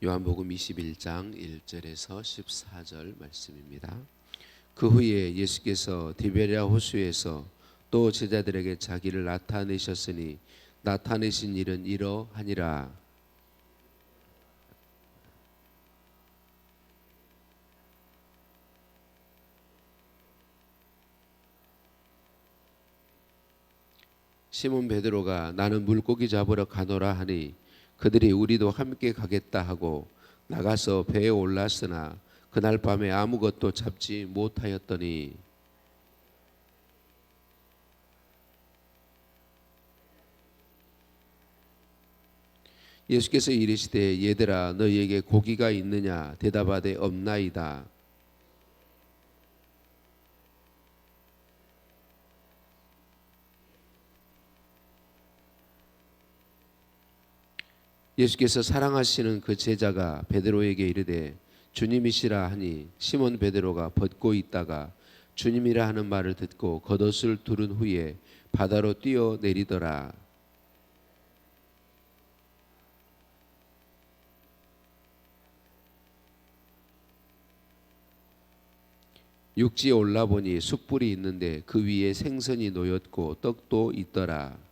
요한복음 21장 1절에서 14절 말씀입니다. 그 후에 예수께서 디베리아 호수에서 또 제자들에게 자기를 나타내셨으니 나타내신 일은 이러하니라. 시몬 베드로가 나는 물고기 잡으러 가노라 하니 그들이 우리도 함께 가겠다 하고 나가서 배에 올랐으나 그날 밤에 아무것도 잡지 못하였더니 예수께서 이르시되 얘들아 너희에게 고기가 있느냐? 대답하되 없나이다 예수께서 사랑하시는 그 제자가 베드로에게 이르되 주님이시라 하니 시몬 베드로가 벗고 있다가 주님이라 하는 말을 듣고 겉옷을 두른 후에 바다로 뛰어 내리더라. 육지에 올라 보니 숯불이 있는데 그 위에 생선이 놓였고 떡도 있더라.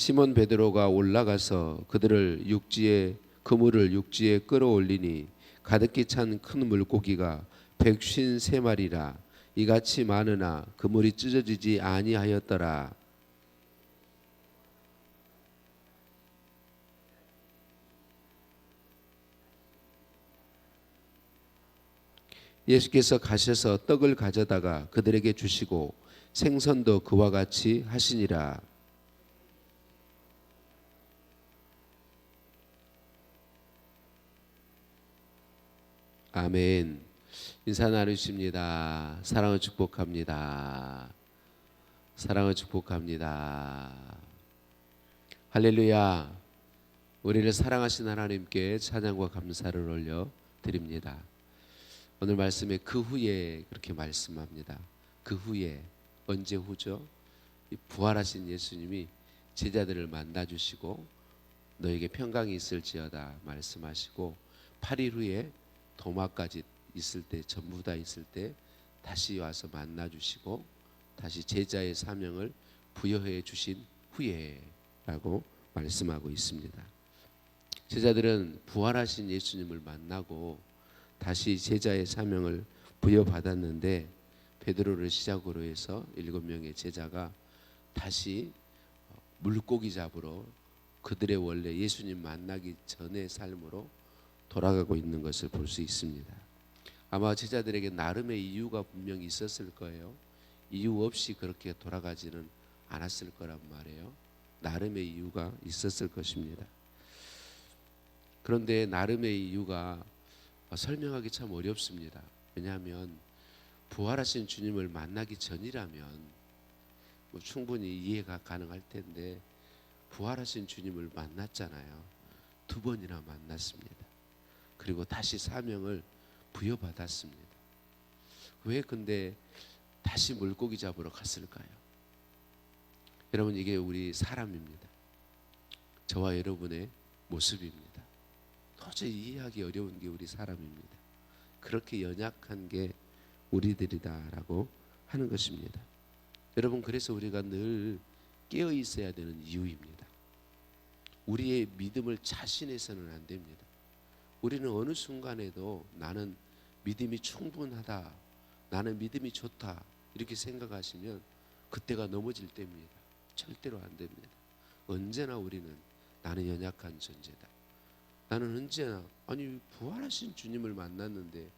시몬 베드로가 올라가서 그들을 육지에 그물을 육지에 끌어올리니 가득히 찬 큰 물고기가 백쉰 세 마리라 이같이 많으나 그물이 찢어지지 아니하였더라. 예수께서 가셔서 떡을 가져다가 그들에게 주시고 생선도 그와 같이 하시니라. 아멘. 인사 나누십니다. 사랑을 축복합니다. 사랑을 축복합니다. 할렐루야. 우리를 사랑하신 하나님께 찬양과 감사를 올려 드립니다. 오늘 말씀에 그 후에 그렇게 말씀합니다. 그 후에 언제 후죠? 이 부활하신 예수님이 제자들을 만나 주시고 너에게 평강이 있을지어다 말씀하시고 8일 후에 도마까지 있을 때 전부 다 있을 때 다시 와서 만나 주시고 다시 제자의 사명을 부여해 주신 후에라고 말씀하고 있습니다. 제자들은 부활하신 예수님을 만나고 다시 제자의 사명을 부여받았는데 베드로를 시작으로 해서 일곱 명의 제자가 다시 물고기 잡으러 그들의 원래 예수님 만나기 전의 삶으로 돌아가고 있는 것을 볼 수 있습니다. 아마 제자들에게 나름의 이유가 분명히 있었을 거예요. 이유 없이 그렇게 돌아가지는 않았을 거란 말이에요. 나름의 이유가 있었을 것입니다. 그런데 나름의 이유가 설명하기 참 어렵습니다. 왜냐하면 부활하신 주님을 만나기 전이라면 뭐 충분히 이해가 가능할 텐데 부활하신 주님을 만났잖아요. 두 번이나 만났습니다. 그리고 다시 사명을 부여받았습니다. 왜 근데 다시 물고기 잡으러 갔을까요? 여러분 이게 우리 사람입니다. 저와 여러분의 모습입니다. 도저히 이해하기 어려운 게 우리 사람입니다. 그렇게 연약한 게 우리들이다라고 하는 것입니다. 여러분 그래서 우리가 늘 깨어 있어야 되는 이유입니다. 우리의 믿음을 자신해서는 안 됩니다. 우리는 어느 순간에도 나는 믿음이 충분하다. 나는 믿음이 좋다. 이렇게 생각하시면 그때가 넘어질 때입니다. 절대로 안 됩니다. 언제나 우리는 나는 연약한 존재다. 나는 언제나 아니 부활하신 주님을 만났는데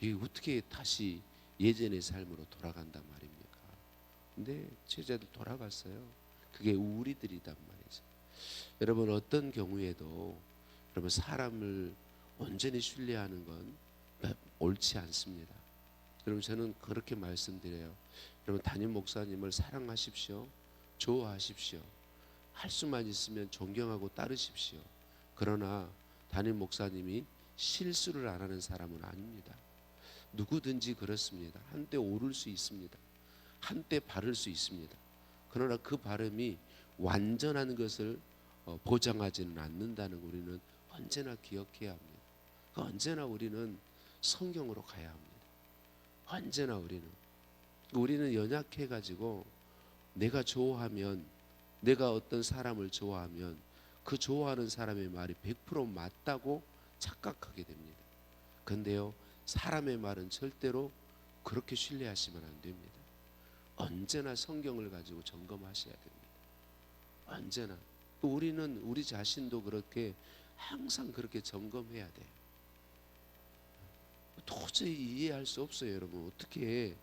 이게 어떻게 다시 예전의 삶으로 돌아간단 말입니까? 근데 제자들 돌아갔어요. 그게 우리들이단 말이죠. 여러분 어떤 경우에도 여러분 사람을 온전히 신뢰하는 건 옳지 않습니다. 여러분 저는 그렇게 말씀드려요. 여러분 담임 목사님을 사랑하십시오. 좋아하십시오. 할 수만 있으면 존경하고 따르십시오. 그러나 담임 목사님이 실수를 안 하는 사람은 아닙니다. 누구든지 그렇습니다. 한때 오를 수 있습니다. 한때 바를 수 있습니다. 그러나 그 발음이 완전한 것을 어, 보장하지는 않는다는 거 우리는 언제나 기억해야 합니다. 그 언제나 우리는 성경으로 가야 합니다. 언제나 우리는 우리는 연약해 가지고 내가 좋아하면 내가 어떤 사람을 좋아하면 그 좋아하는 사람의 말이 100% 맞다고 착각하게 됩니다. 근데요 사람의 말은 절대로 그렇게 신뢰하시면 안 됩니다. 언제나 성경을 가지고 점검하셔야 됩니다. 언제나 우리는 우리 자신도 그렇게 항상 그렇게 점검해야 돼요. 도저히 이해할 수 없어요, 여러분. 어떻게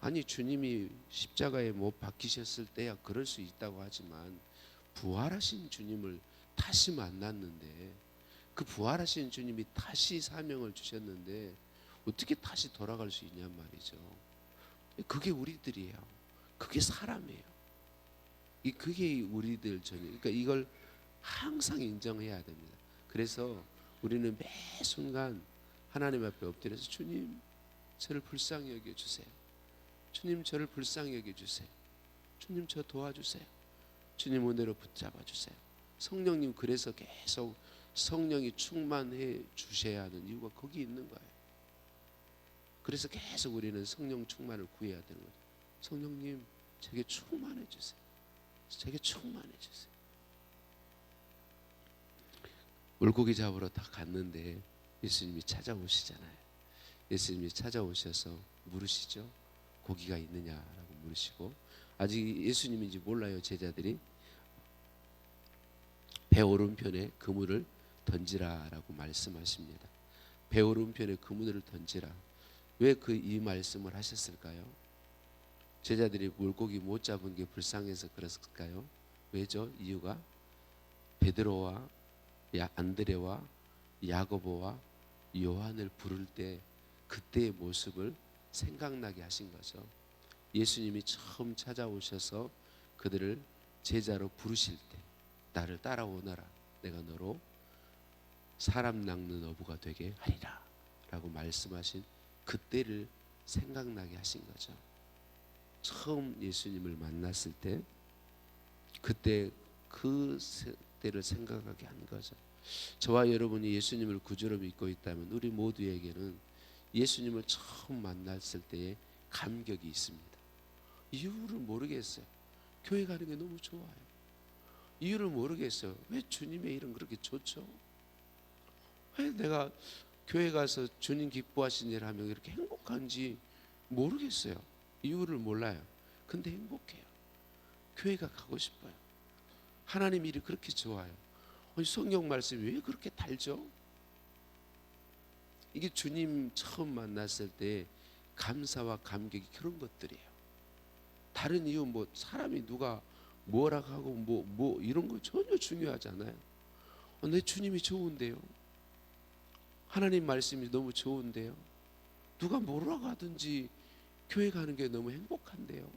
아니 주님이 십자가에 못 박히셨을 때야 그럴 수 있다고 하지만 부활하신 주님을 다시 만났는데 그 부활하신 주님이 다시 사명을 주셨는데 어떻게 다시 돌아갈 수 있냔 말이죠. 그게 우리들이에요. 그게 사람이에요. 이 그게 우리들 전혀. 그러니까 이걸 항상 인정해야 됩니다. 그래서 우리는 매 순간 하나님 앞에 엎드려서 주님 저를 불쌍히 여겨 주세요. 주님 저를 불쌍히 여겨 주세요. 주님 저 도와주세요. 주님 은혜로 붙잡아 주세요. 성령님 그래서 계속 성령이 충만해 주셔야 하는 이유가 거기 있는 거예요. 그래서 계속 우리는 성령 충만을 구해야 되는 거죠. 성령님 제게 충만해 주세요. 제게 충만해 주세요. 물고기 잡으러 다 갔는데 예수님이 찾아오시잖아요. 예수님이 찾아오셔서 물으시죠. 고기가 있느냐라고 물으시고 아직 예수님인지 몰라요 제자들이 배 오른편에 그물을 던지라라고 말씀하십니다. 배 오른편에 그물을 던지라. 왜 그 이 말씀을 하셨을까요? 제자들이 물고기 못 잡은 게 불쌍해서 그랬을까요? 왜죠? 이유가 베드로와 야 안드레와 야고보와 요한을 부를 때 그때의 모습을 생각나게 하신 거죠. 예수님이 처음 찾아오셔서 그들을 제자로 부르실 때 나를 따라오너라 내가 너로 사람 낚는 어부가 되게 하리라 라고 말씀하신 그때를 생각나게 하신 거죠. 처음 예수님을 만났을 때 그때 그 때를 생각하게 한 거죠. 저와 여러분이 예수님을 구주로 믿고 있다면 우리 모두에게는 예수님을 처음 만났을 때의 감격이 있습니다. 이유를 모르겠어요. 교회 가는 게 너무 좋아요. 이유를 모르겠어요. 왜 주님의 이름 그렇게 좋죠? 왜 내가 교회 가서 주님 기뻐하신 일 하면 이렇게 행복한지 모르겠어요. 이유를 몰라요. 근데 행복해요. 교회가 가고 싶어요. 하나님 일이 그렇게 좋아요. 성경 말씀이 왜 그렇게 달죠? 이게 주님 처음 만났을 때 감사와 감격이 그런 것들이에요. 다른 이유 뭐 사람이 누가 뭐라 하고 뭐뭐 이런 거 전혀 중요하지 않아요. 어, 내 주님이 좋은데요. 하나님 말씀이 너무 좋은데요. 누가 뭐라고 하든지 교회 가는 게 너무 행복한데요.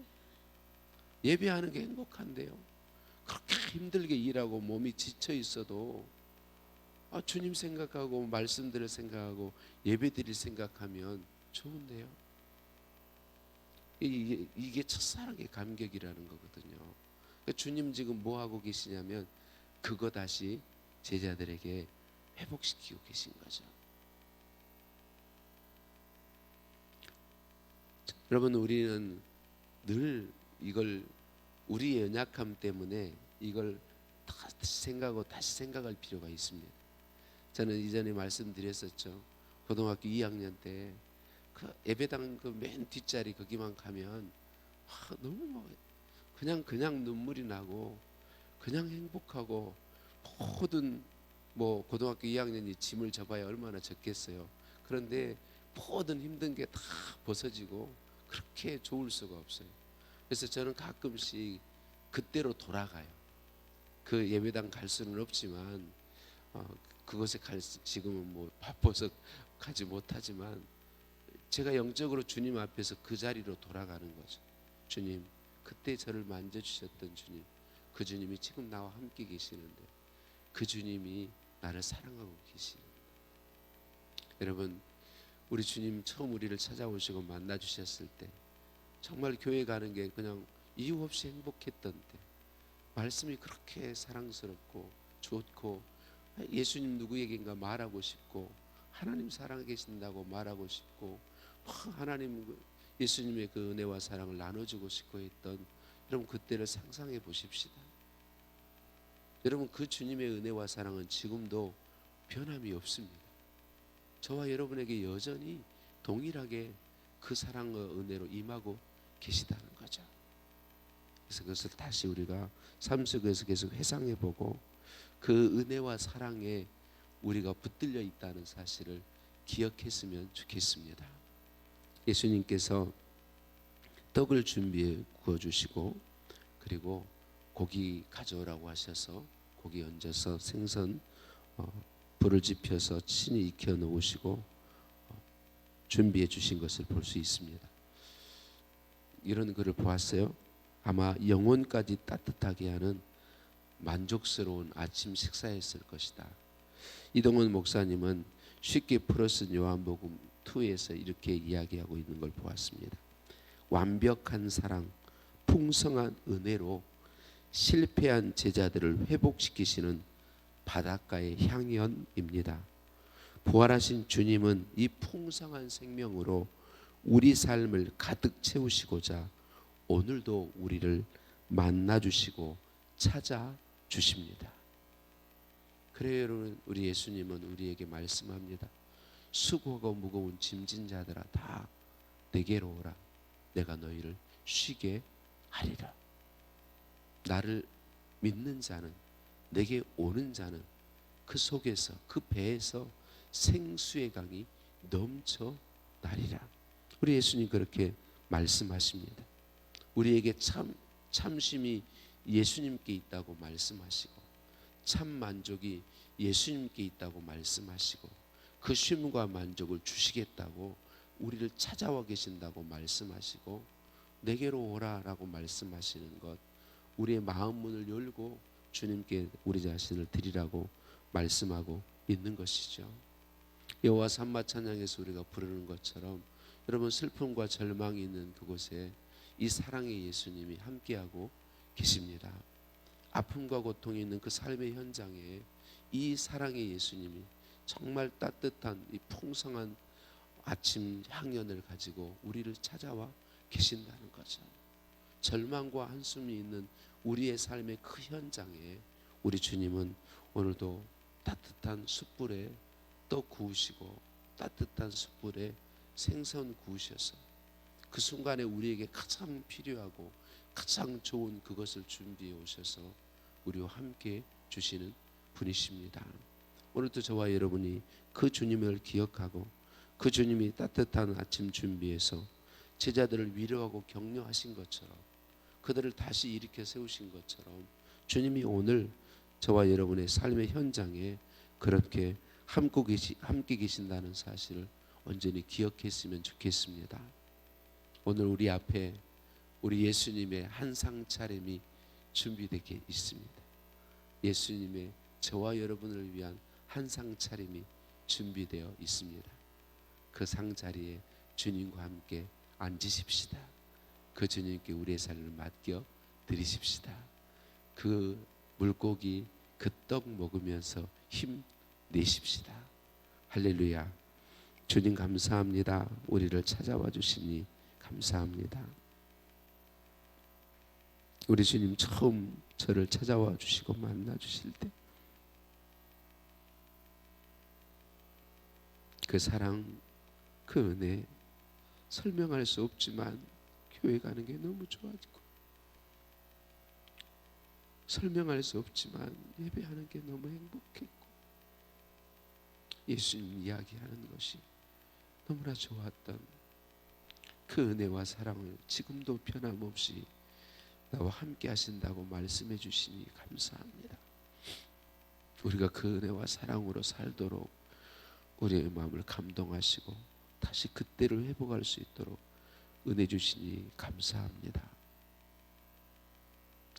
예배하는 게 행복한데요. 그렇게 힘들게 일하고 몸이 지쳐 있어도 아, 주님 생각하고 말씀들을 생각하고 예배드릴 생각하면 좋은데요. 이게, 이게 첫사랑의 감격이라는 거거든요. 그러니까 주님 지금 뭐 하고 계시냐면 그거 다시 제자들에게 회복시키고 계신 거죠. 여러분 우리는 늘 이걸 우리의 연약함 때문에 이걸 다시 생각하고 다시 생각할 필요가 있습니다. 저는 이전에 말씀드렸었죠. 고등학교 2학년 때 그 예배당 그 맨 뒷자리 거기만 가면 아, 너무 뭐 그냥 그냥 눈물이 나고 그냥 행복하고 모든 뭐 고등학교 2학년이 짐을 져봐야 얼마나 적겠어요. 그런데 모든 힘든 게 다 벗어지고 그렇게 좋을 수가 없어요. 그래서 저는 가끔씩 그때로 돌아가요. 그 예배당 갈 수는 없지만 어, 그곳에 갈 수- 지금은 뭐 바빠서 가지 못하지만 제가 영적으로 주님 앞에서 그 자리로 돌아가는 거죠. 주님, 그때 저를 만져주셨던 주님, 그 주님이 지금 나와 함께 계시는데 그 주님이 나를 사랑하고 계시는 여러분 우리 주님 처음 우리를 찾아오시고 만나 주셨을 때 정말 교회 가는 게 그냥 이유 없이 행복했던 때 말씀이 그렇게 사랑스럽고 좋고 예수님 누구에게인가 말하고 싶고 하나님 사랑해 계신다고 말하고 싶고 막 하나님 그 예수님의 그 은혜와 사랑을 나눠주고 싶고 했던 여러분 그때를 상상해 보십시다. 여러분 그 주님의 은혜와 사랑은 지금도 변함이 없습니다. 저와 여러분에게 여전히 동일하게 그 사랑과 은혜로 임하고 계시다는 거죠. 그래서 그것을 다시 우리가 삶 속에서 계속 회상해 보고 그 은혜와 사랑에 우리가 붙들려 있다는 사실을 기억했으면 좋겠습니다. 예수님께서 떡을 준비해 구워 주시고 그리고 고기 가져오라고 하셔서 고기 얹어서 생선 어, 불을 지펴서 친히 익혀 놓으시고 어, 준비해 주신 것을 볼 수 있습니다. 이런 글을 보았어요. 아마 영혼까지 따뜻하게 하는 만족스러운 아침 식사였을 것이다. 이동훈 목사님은 쉽게 풀어쓴 요한복음 2에서 이렇게 이야기하고 있는 걸 보았습니다. 완벽한 사랑, 풍성한 은혜로 실패한 제자들을 회복시키시는 바닷가의 향연입니다. 부활하신 주님은 이 풍성한 생명으로 우리 삶을 가득 채우시고자 오늘도 우리를 만나 주시고 찾아 주십니다. 그래요, 여러분. 우리 예수님은 우리에게 말씀합니다. 수고하고 무거운 짐진 자들아 다 내게로 오라. 내가 너희를 쉬게 하리라. 나를 믿는 자는 내게 오는 자는 그 속에서 그 배에서 생수의 강이 넘쳐 나리라. 우리 예수님 그렇게 말씀하십니다. 우리에게 참 참심이 예수님께 있다고 말씀하시고 참 만족이 예수님께 있다고 말씀하시고 그 쉼과 만족을 주시겠다고 우리를 찾아와 계신다고 말씀하시고 내게로 오라라고 말씀하시는 것 우리의 마음 문을 열고 주님께 우리 자신을 드리라고 말씀하고 있는 것이죠. 여호와 산마 찬양에서 우리가 부르는 것처럼 여러분 슬픔과 절망이 있는 그곳에 이 사랑의 예수님이 함께하고 계십니다. 아픔과 고통이 있는 그 삶의 현장에 이 사랑의 예수님이 정말 따뜻한 이 풍성한 아침 향연을 가지고 우리를 찾아와 계신다는 거죠. 절망과 한숨이 있는 우리의 삶의 그 현장에 우리 주님은 오늘도 따뜻한 숯불에 떡 구우시고 따뜻한 숯불에 생선 구우셔서 그 순간에 우리에게 가장 필요하고 가장 좋은 그것을 준비해 오셔서 우리와 함께 주시는 분이십니다. 오늘도 저와 여러분이 그 주님을 기억하고 그 주님이 따뜻한 아침 준비해서 제자들을 위로하고 격려하신 것처럼 그들을 다시 일으켜 세우신 것처럼 주님이 오늘 저와 여러분의 삶의 현장에 그렇게 함께, 계신다는 사실을 온전히 기억했으면 좋겠습니다. 오늘 우리 앞에 우리 예수님의 한 상 차림이 준비되게 있습니다. 예수님의 저와 여러분을 위한 한 상 차림이 준비되어 있습니다. 그 상 자리에 주님과 함께 앉으십시다. 그 주님께 우리의 삶을 맡겨 드리십시다. 그 물고기 그 떡 먹으면서 힘 내십시다. 할렐루야. 주님 감사합니다. 우리를 찾아와 주시니 감사합니다. 우리 주님 처음 저를 찾아와 주시고 만나 주실 때 그 사랑, 그 은혜 설명할 수 없지만 교회 가는 게 너무 좋아지고 설명할 수 없지만 예배하는 게 너무 행복했고 예수님 이야기하는 것이 너무나 좋았던 그 은혜와 사랑을 지금도 변함없이 나와 함께 하신다고 말씀해 주시니 감사합니다. 우리가 그 은혜와 사랑으로 살도록 우리의 마음을 감동하시고 다시 그때를 회복할 수 있도록 은혜 주시니 감사합니다.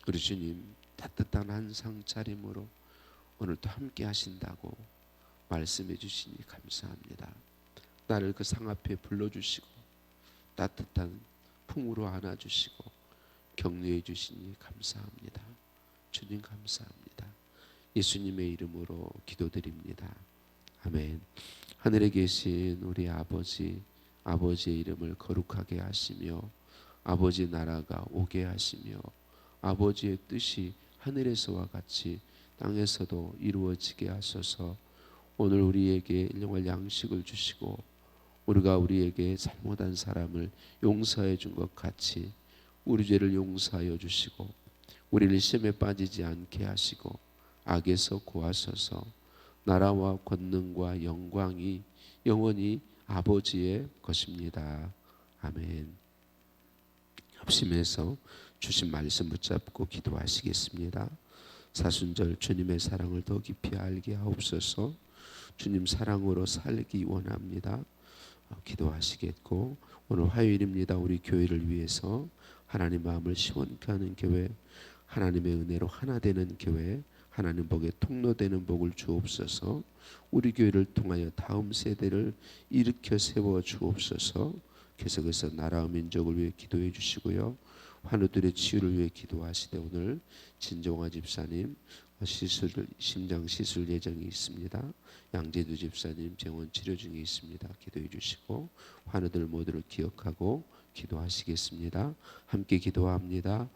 우리 주님 따뜻한 한상 차림으로 오늘도 함께 하신다고 말씀해 주시니 감사합니다. 나를 그 상 앞에 불러주시고 따뜻한 품으로 안아주시고 격려해 주시니 감사합니다. 주님 감사합니다. 예수님의 이름으로 기도드립니다. 아멘. 하늘에 계신 우리 아버지, 아버지의 이름을 거룩하게 하시며 아버지 나라가 오게 하시며 아버지의 뜻이 하늘에서와 같이 땅에서도 이루어지게 하소서. 오늘 우리에게 일용할 양식을 주시고 우리가 우리에게 잘못한 사람을 용서해 준 것 같이 우리 죄를 용서하여 주시고 우리를 시험에 빠지지 않게 하시고 악에서 구하소서. 나라와 권능과 영광이 영원히 아버지의 것입니다. 아멘. 합심해서 주신 말씀 붙잡고 기도하시겠습니다. 사순절 주님의 사랑을 더 깊이 알게 하옵소서. 주님 사랑으로 살기 원합니다. 어, 기도하시겠고 오늘 화요일입니다. 우리 교회를 위해서 하나님 마음을 시원케 하는 교회, 하나님의 은혜로 하나 되는 교회, 하나님 복에 통로되는 복을 주옵소서. 우리 교회를 통하여 다음 세대를 일으켜 세워 주옵소서. 계속해서 나라와 민족을 위해 기도해 주시고요. 환우들의 치유를 위해 기도하시되 오늘 진정화 집사님 시술 심장 시술 예정이 있습니다. 양재두 집사님 병원 치료 중에 있습니다. 기도해 주시고 환우들 모두를 기억하고 기도하시겠습니다. 함께 기도합니다.